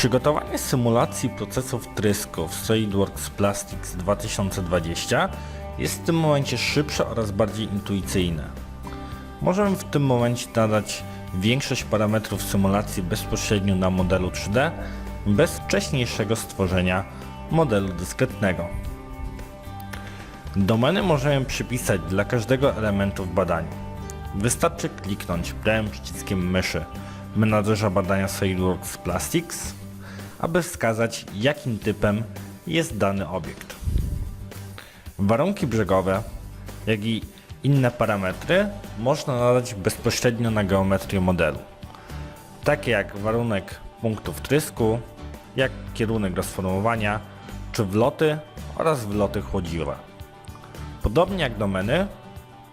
Przygotowanie symulacji procesów trysku w SolidWorks Plastics 2020 jest w tym momencie szybsze oraz bardziej intuicyjne. Możemy w tym momencie nadać większość parametrów symulacji bezpośrednio na modelu 3D bez wcześniejszego stworzenia modelu dyskretnego. Domeny możemy przypisać dla każdego elementu w badaniu. Wystarczy kliknąć prawym przyciskiem myszy w menadżerze badania SolidWorks Plastics, aby wskazać jakim typem jest dany obiekt. Warunki brzegowe, jak i inne parametry można nadać bezpośrednio na geometrię modelu, takie jak warunek punktów trysku, jak kierunek rozformowania, czy wloty oraz wloty chłodziwa. Podobnie jak domeny,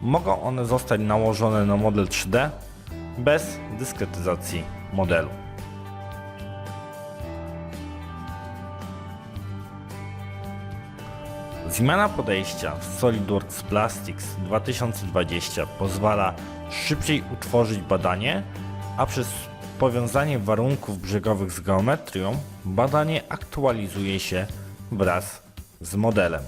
mogą one zostać nałożone na model 3D bez dyskretyzacji modelu. Zmiana podejścia w SolidWorks Plastics 2020 pozwala szybciej utworzyć badanie, a przez powiązanie warunków brzegowych z geometrią badanie aktualizuje się wraz z modelem.